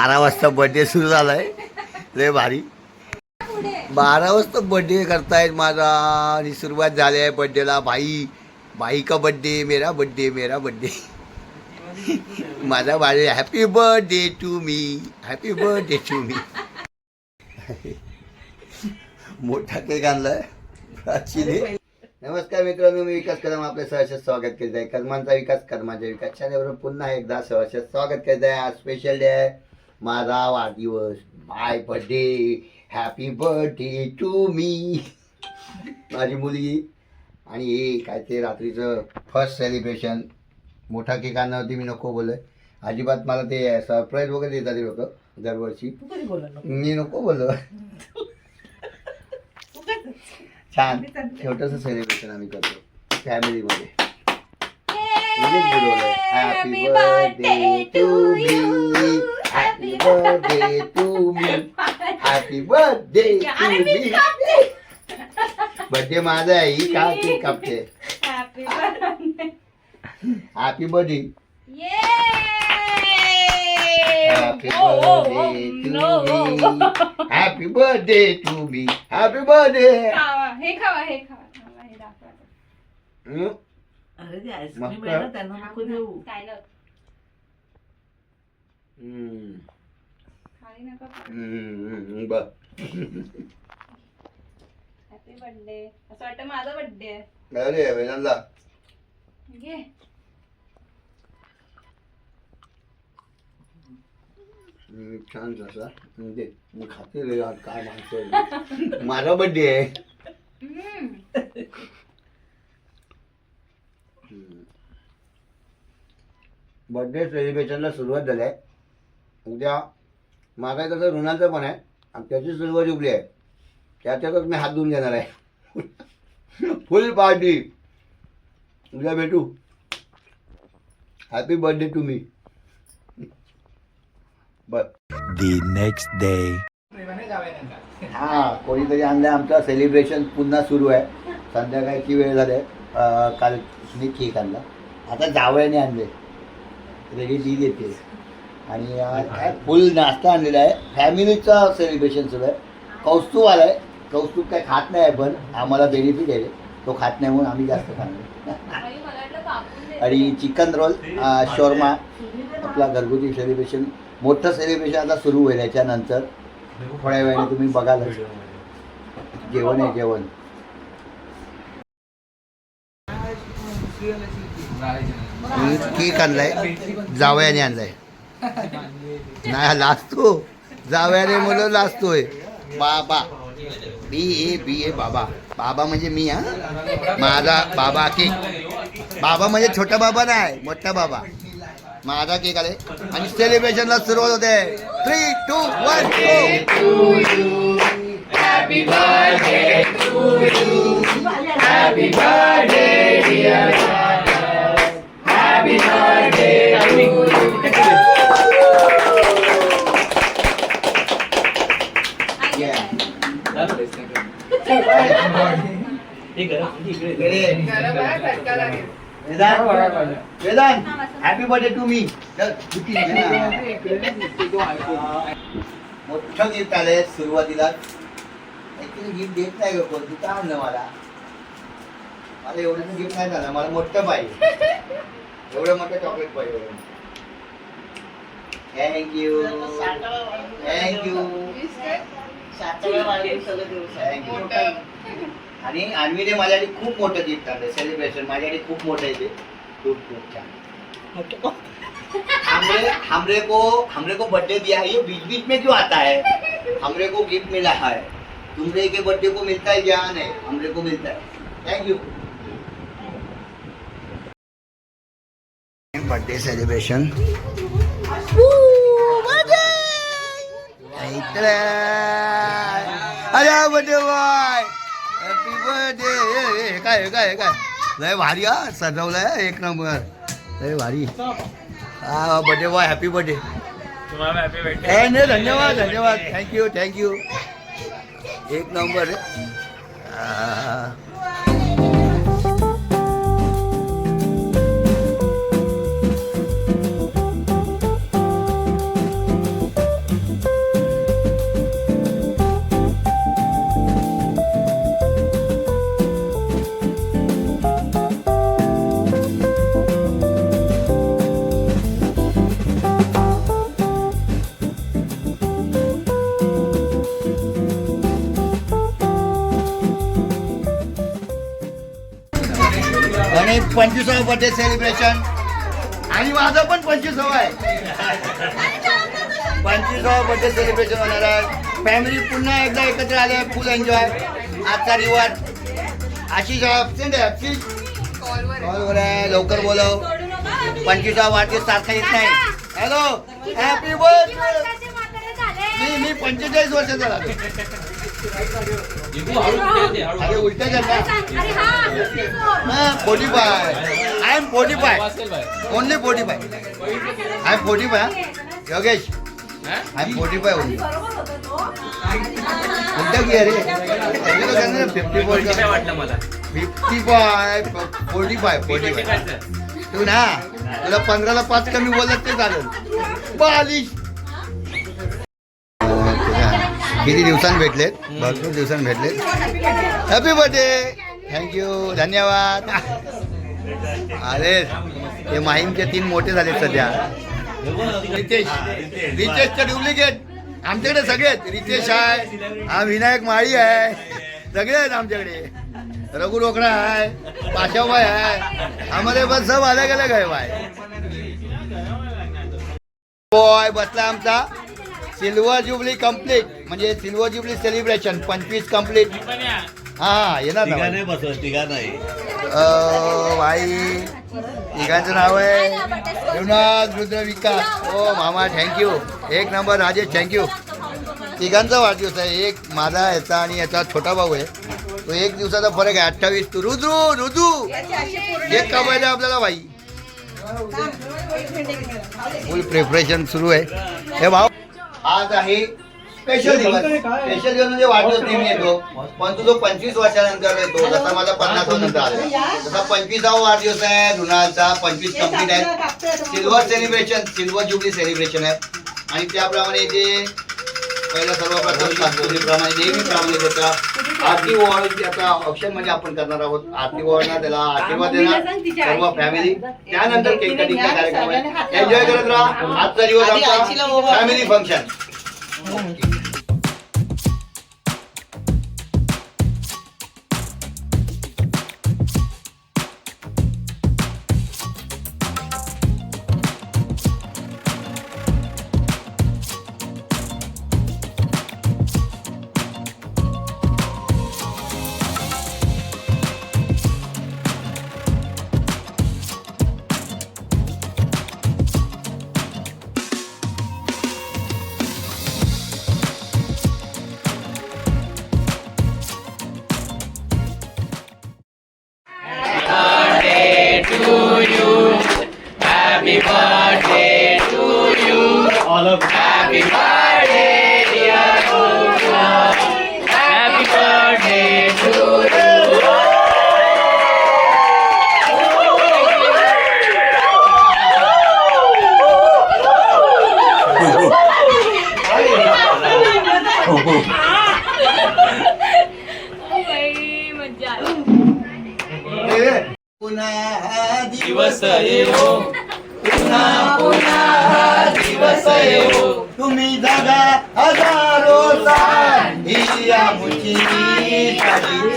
बारा वाजता बर्थडे सुरू झालाय. लय भारी. बारा वाजता बर्थडे करतायत माझा. आणि सुरुवात झाली आहे बर्थडेला भाई भाई का बर्थडे मेरा बर्थडे मेरा बर्थडे माझा भाई happy birthday to me happy birthday to me मोठा केक आणलाय. प्राचीने नमस्कार मित्रांनो मी विकास कदम. आपले सहर्ष स्वागत करीत आहे कदमांचा विकास कदमाच्या विकास. चॅनलवर पुन्हा एकदा सहर्ष स्वागत करीत आहे आज स्पेशल डे आहे. माझा वाढदिवस. My birthday happy birthday to me माझी मुलगी आणि हे काय ते रात्रीचं फर्स्ट सेलिब्रेशन मोठा केक आणण्यावरती मी नको बोललोय. अजिबात मला ते सरप्राईज वगैरे देतात लोक दरवर्षी. तू बोलला नको? मी नको बोललो. छान. छोटंसं सेलिब्रेशन आम्ही करतो. फॅमिलीमध्ये happy birthday to me happy birthday to me birthday माझा आहे ही का केक कापते happy birthday happy birthday happy Oh, birthday to me happy birthday to me happy birthday खावा हे खावा हे खावा मला हे दाखवा अरे ते मस्त. आईस्क्रीम आहे ना त्यांना नको देऊ. काय लाव- खाली नका बर हॅपी बर्थडे असं वाटतं माझा बर्थडे आहे. अरे वेदांला घे. हम्म, छान मी खाते रे काय माणसं माझा बर्थडे आहे. बर्थडे सेलिब्रेशनला सुरुवात झाली आहे. उद्या माझा कसं ऋणाचं पण आहे. आणि त्याची सुरुवात उभली आहे. त्याच्यातच मी हात धुवून घेणार आहे. फुल पार्टी उद्या भेटू. Happy birthday to me next day. हा कोणीतरी आणलं आमचं. सेलिब्रेशन पुन्हा सुरू आहे. संध्याकाळची वेळ झाली काल मी केक आणला. आता जावयाने आणले. रेडी ती देते. आणि काय फुल नाश्ता आणलेला आहे. फॅमिलीचं सेलिब्रेशन सुरू आहे. कौस्तुभ आलाय. कौस्तुभ काय खात नाही आहे पण आम्हाला बेनिफिट आहे तो खात नाही म्हणून आम्ही जास्त खाणार. आणि चिकन रोल शोरमा आपला घरगुती सेलिब्रेशन मोठं सेलिब्रेशन आता सुरू होईल याच्यानंतर. थोड्या वेळाने तुम्ही बघाल जेवण आहे जेवण. केक आणलाय जावयाने आणलाय. नाही लाजतो. जावयाने मुलं लाजतोय. बाबा. बी ए बी ए बाबा. बाबा म्हणजे मी हा? माझा बाबा केक बाबा म्हणजे छोटा बाबा नाही मोठा बाबा. माझा केक आले. आणि सेलिब्रेशनला सुरुवात होते. Three two one Vedant. Happy birthday to me मोठं गिफ्ट आलंय सुरुवातीला. ऍक्च्युली गिफ्ट देत नाही ग कोण तू का आणलं मला? मला एवढं गिफ्ट नाही झालं मला मोठं पाहिजे. एवढं मोठं चॉकलेट पाहिजे थँक्यू थँक्यू थँक्यू आणि अन्वीने माझ्यासाठी खूप मोठं गिफ्ट आणलं सेलिब्रेशन माझ्यासाठी खूप मोठं आहे ते. खूप खूप छान. हमरे हमरे को हमरे को बर्थडे दिया है. ये बीच बीच में क्यों आता है? हमरे को गिफ्ट मिला है. तुमरे के बर्थडे को मिलता है क्या नहीं? हमरे को मिलता है. थैंक यू बर्थडे सेलिब्रेशन अरे बर्थडे बॉय हॅपी बर्थडे काय काय काय? लय भारी हा सजवलंय एक नंबर. लय भारी. हा बर्थडे बॉय हॅपी बर्थडे तुम्हाला हॅपी बर्थडे काय नाही धन्यवाद धन्यवाद. थँक्यू थँक्यू एक नंबर. आहे. पंचवीसावं बर्थडे सेलिब्रेशन आणि माझं पण पंचवीसावं आहे. पंचवीसावं बर्थडे सेलिब्रेशन होणार आहे. फॅमिली पुन्हा एकदा एकत्र आले. फुल एन्जॉय आजचा रिवाज आशिष ॲबसेंट आहे आशिष कॉलवर आहे. लवकर बोलव. पंचवीसावा वाढदिवस सारखा येत नाही. हॅलो हॅपी बर्थडे मी मी पंचेचाळीस वर्षाचा झालो. अरे उलट forty five I am forty five only forty five I am forty five Yogesh I am forty five only उलट की अरे? फिफ्टी फोर काय वाटलं मला. Fifty five forty five forty five तू ना तुला पंधराला पाच कमी बोलत ते चालेल. बालिश. किती दिवसांनी भेटलेत? भरपूर दिवसांनी भेटलेत. हॅपी बर्थडे थँक्यू धन्यवाद. अरे ते माहीमचे तीन मोठे झाले सध्या. रितेश. रितेशचे डुप्लिकेट आमच्याकडे सगळे आहेत. रितेश आहे. हा विनायक माळी आहे. सगळे आहेत आमच्याकडे. रघु रोकडा आहे. पाशाबाई आहे. आम्हाला बस सब अलग अलग आहे बाय बॉय बसला आमचा. सिल्वर जुबली कंप्लीट म्हणजे सिल्वर जुबली सेलिब्रेशन पंचवीस कंप्लीट हा हा येणार ना तिघा नाही बसवत तिघा नाही अं, भाई तिघांचं नाव आहे युनाज रुद्र विकास. ओ मामा थँक्यू एक नंबर राजेश थँक्यू तिघांचा वाढदिवस आहे. एक माझा याचा आणि याचा छोटा भाऊ आहे. तो एक दिवसाचा फरक आहे. अठ्ठावीस तू. रुद्रू रुजू एक का पाहिजे आपल्याला भाई? फुल प्रिपरेशन सुरू आहे. हे भाऊ आज आहे स्पेशल दिवस. स्पेशल दिवस म्हणजे वाढदिवस नेहमी येतो. पण तुझं पंचवीस वर्षानंतर येतो जसा माझा पन्नास नंतर आला. तसा पंचवीसावा वाढदिवस आहे रुणालचा पंचवीस कंप्लीट आहे. Silver celebration silver jubilee celebration आहे. आणि त्याप्रमाणे जे पहिलं सर्वप्रथम सांस्कृतिकप्रमाणे नेहमीप्रमाणे त्याचा आरती ओवाळूची आता ऑप्शनमध्ये आपण करणार आहोत. आरती ओवाळणार त्याला आशीर्वाद देणार सर्व फॅमिली त्यानंतर केक कटिंगचा कार्यक्रम आहे. एन्जॉय करत राहा. आजचा दिवस आमचा family function love. Happy birthday.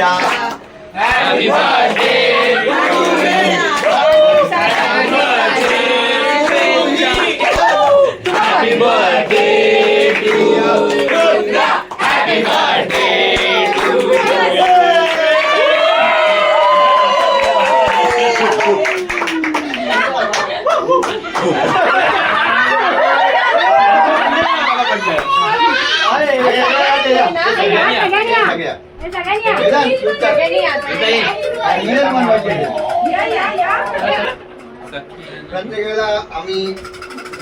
साडीच्या हॅपी प्रत्येक वेळेला आम्ही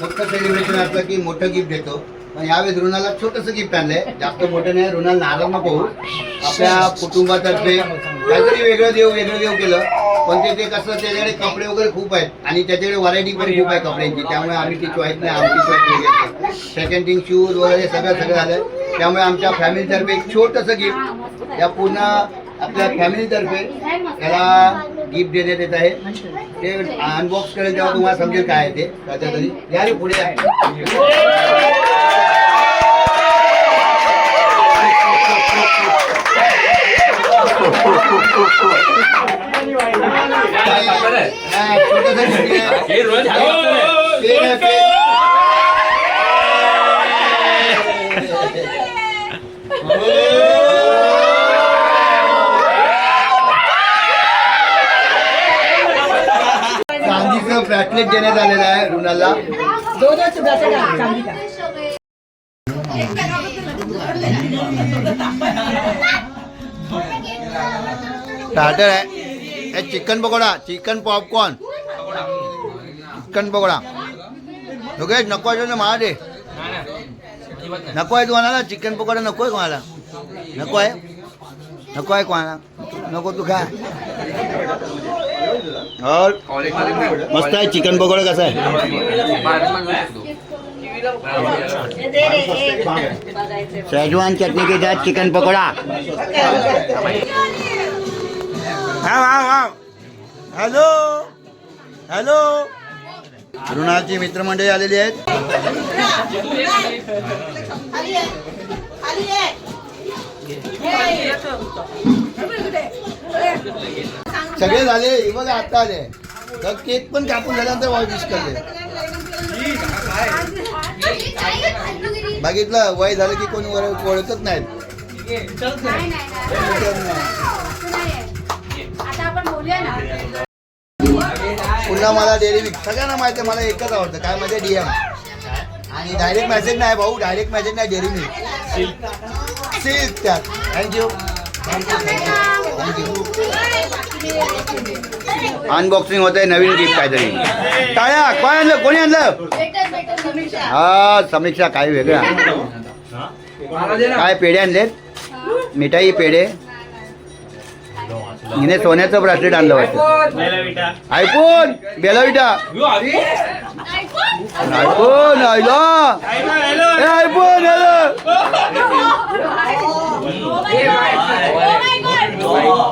मोठं सेलिब्रेशन असलं की मोठं गिफ्ट देतो. पण यावेळेस रुणाला छोटंसं गिफ्ट आणलंय. जास्त मोठं नाही रुणाला नाराज नको. आपल्या कुटुंबातर्फे काहीतरी वेगळं देव वेगळं देव केलं. पण ते ते कसं त्याच्याकडे कपडे वगैरे खूप आहेत. आणि त्याच्याकडे व्हरायटी पण खूप आहे कपड्यांची. त्यामुळे आम्ही ती चॉईस नाही आमची चॉईस सेकंड थिंग शूज वगैरे सगळं सगळं झालं. त्यामुळे आमच्या फॅमिलीतर्फे एक छोटंसं गिफ्ट या पूर्ण आपल्या फॅमिलीतर्फे त्याला गिफ्ट देण्यात येत आहे. ते अनबॉक्स करेल तेव्हा तुम्हाला समजेल काय आहे ते. त्याच्या तरी या रे पुढे आहे, पेन. ब्रॅसलेट देण्यात आलेलं आहे रुणाला. स्टार्टर आहे. हे chicken pakoda chicken popcorn chicken pakoda. Yogesh नको आहे ना मला दे. नको आहे तुम्हाला चिकन पकोडा नको आहे कोणाला नको आहे. नको आहे कोणाला. नको तू खा. मस्त आहे. चिकन पकोडा कसा आहे? शेजवान चटनी के साथ चिकन पकोडा. हा हा हा हॅलो? हॅलो? रुणालची मित्रमंडळी आलेली आहेत. सगळे झाले हे बघा आता आले. तर केक पण कापून झाल्यानंतर वय विश करते बघितलं वय झालं की कोणी ओळख- ओळखत नाहीत. पुन्हा मला डेअरी मिल्क सगळ्यांना माहिती मला एकच आवडतं. काय म्हणजे डीएम आणि डायरेक्ट मेसेज नाही भाऊ डायरेक्ट मेसेज नाही डेअरी मिल्क सिल्क त्यात. थँक्यू अनबॉक्सिंग होत आहे नवीन गिफ्ट काहीतरी. टाळ्या काय आणलं कोणी आणलं? हा समीक्षा काय वेगळं. काय पेढे आणलेत? मिठाई पेढे. हिने सोन्याचं ब्रासलेट आणलं वाटतं. आयफोन बेलाविटा.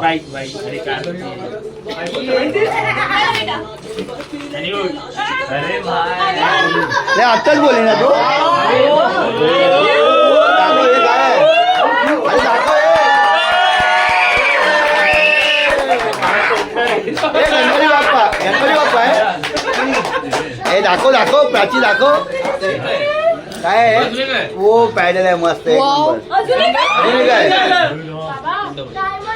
आयफोन आयला ए, आयफोन आलं हे आत्ताच बोलली ना तू दाखव हे काय आहे? अरे दाखव हे. हे गणपती बाप्पा गणपती बाप्पा आहे हे दाखव दाखव प्राची दाखव काय आहे ओ पॅडल आहे मस्त एक नंबर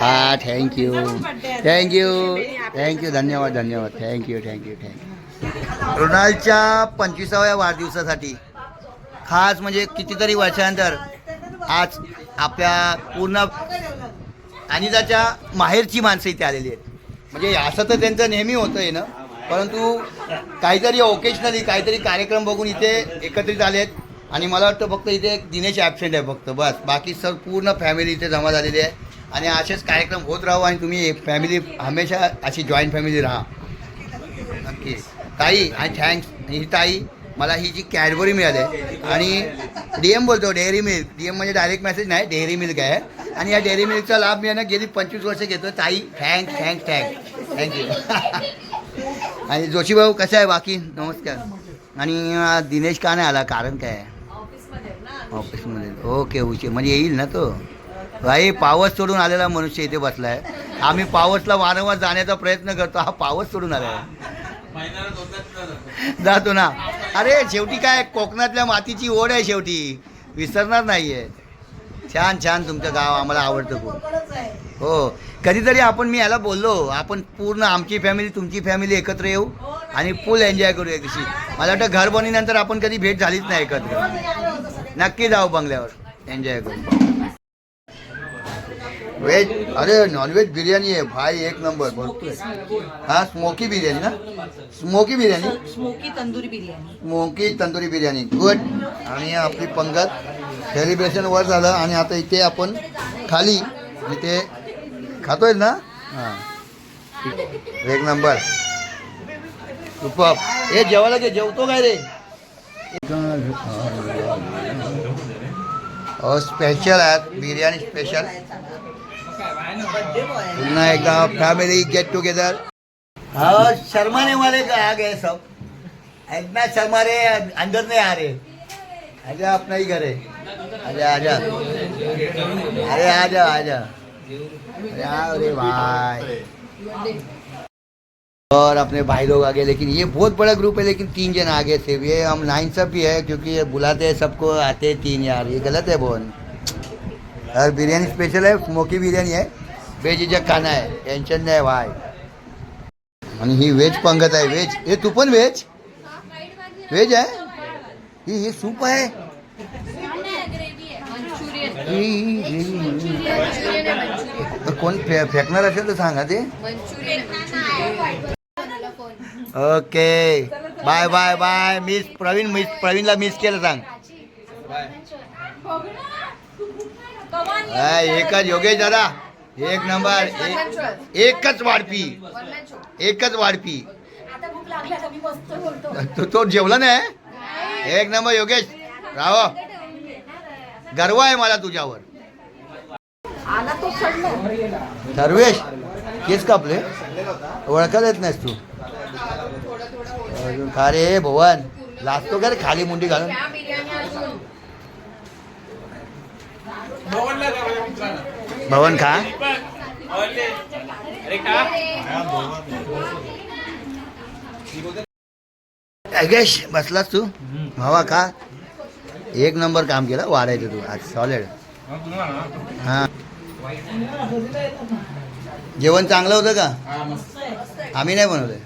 हा थँक्यू थँक्यू थँक्यू धन्यवाद धन्यवाद. Thank you thank you thank you रोनाल्डच्या पंचवीसाव्या वाढदिवसासाठी खास म्हणजे कितीतरी वर्षानंतर आज आपल्या पूर्ण अनिताच्या माहेरची माणसं इथे आलेली आहेत. म्हणजे असं तर त्यांचं नेहमी होतं आहे ना. परंतु काहीतरी ओकेशनली काहीतरी कार्यक्रम बघून इथे एकत्रित आले आहेत आणि मला वाटतं फक्त इथे एक दिनेश ॲबसेंट आहे फक्त बस. बाकी सर पूर्ण फॅमिली इथे जमा झालेली आहे. आणि असेच कार्यक्रम होत राहू आणि तुम्ही फॅमिली हमेशा अशी जॉईंट फॅमिली राहा. नक्की. ताई आणि थँक्स ही ताई मला ही जी कॅडबरी मिळाली. आणि डी एम बोलतो डेअरी मिल्क डी एम म्हणजे डायरेक्ट मेसेज नाही डेअरी मिल्क आहे. आणि या डेअरी मिल्कचा लाभ मी यांना गेली पंचवीस वर्ष घेतो ताई थँक्स थँक्स थँक्स थँक्यू आणि जोशी भाऊ कसं आहे बाकी? नमस्कार. आणि दिनेश का नाही आला? कारण काय आहे? ऑफिसमध्ये ओके उशीर. म्हणजे येईल ना तो? भाई पावस सोडून आलेला मनुष्य इथे बसला आहे आम्ही पावसला वारंवार जाण्याचा प्रयत्न करतो. हा पावस सोडून आला आहे जातो ना. अरे शेवटी काय? कोकणातल्या मातीची ओढ आहे शेवटी. विसरणार नाही आहे छान छान तुमचं गाव आम्हाला आवडतं खूप. हो. कधीतरी आपण मी याला बोललो आपण पूर्ण आमची फॅमिली तुमची फॅमिली एकत्र येऊ आणि फुल एन्जॉय करू एक मला वाटतं घर बनवल्यानंतर आपण कधी भेट झालीच नाही एकत्र. नक्की जाऊ बंगल्यावर. एन्जॉय करू. व्हेज अरे नॉनव्हेज बिर्याणी आहे. भाई एक नंबर भरपूर हा स्मोकी बिर्याणी ना? Smoky biryani? Smoky tandoori biryani. Smoky tandoori biryani. Good आणि आपली पंगत. सेलिब्रेशन वर झालं आणि आता इथे आपण खाली इथे खातोय ना? हां. एक नंबर सुपर हे जेवायला जेवतो काय रे? स्पेशल आहेत बिर्याणी स्पेशल पुन्हा एकदा फॅमिली गेट टुगेदर हाँ शर्माने वाले का आ गए सब. इतना शर्मा रहे अंदर नहीं आ रहे आजा अपना ही घर. है आजा आजा. अरे आजा आजा. अरे आओ रे भाई और अपने भाई लोग आ गए लेकिन ये बहुत बड़ा ग्रुप है लेकिन तीन जन आ गए थे। ये हम नाइन सब भी है क्योंकि ये बुलाते हैं सबको आते हैं तीन यार। ये गलत है बोन और बिरयानी स्पेशल है स्मोकी बिर्याणी आहे बेझिझक खाना आहे टेन्शन नाही भाई। आणि ही व्हेज पंगत आहे हे तू पण व्हेज व्हेज आहे ही? ही सूप आहे ही- ही- ही- ही- कोण फे फेकणार असेल तर सांगा ते okay. Bye bye bye. Miss Pravin miss प्रवीणला miss केलं सांग. एकच योगेश दादा. एक नंबर. एक- एकच वाढपी. एकच वाढपी. तो तो जेवला नाही एक नंबर योगेश. राहो. गर्व आहे मला तुझ्यावर. सर्वेश केस कापले. ओळखायला येत नाहीस तू. अजून खा रे भवन. लाजतो का रे खाली मुंडी घालून? भवन खा. योगेश बसलास तू? भावा का एक नंबर काम केलं वाढायचं तू आज सॉलिड हा. जेवण चांगलं होतं का? आम्ही नाही बनवलंय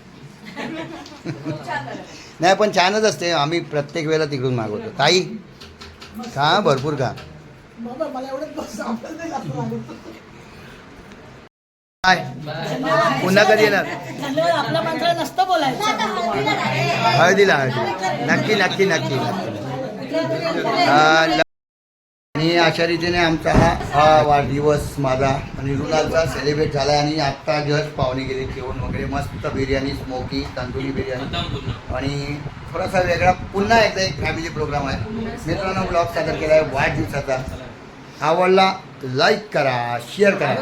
नाही पण छानच असते. आम्ही प्रत्येक वेळेला तिकडून मागवतो. ताई खा भरपूर खा. काय पुन्हा कधी येणार? हळदीला हळदीला. नक्की नक्की नक्की. ल- आणि अशा रीतीने आमचा हा हा वाढदिवस माझा आणि रुलालचा सेलिब्रेट झाला आणि आत्ता जस्ट पाहुणे गेले जेवण वगैरे मस्त बिर्याणी स्मोकी तंदुरी बिर्याणी. आणि थोडासा वेगळा पुन्हा एकदा एक फॅमिली प्रोग्राम आहे. मित्रांनो ब्लॉग सादर केला आहे वाढदिवसाचा आवडला लाईक करा शेअर करा.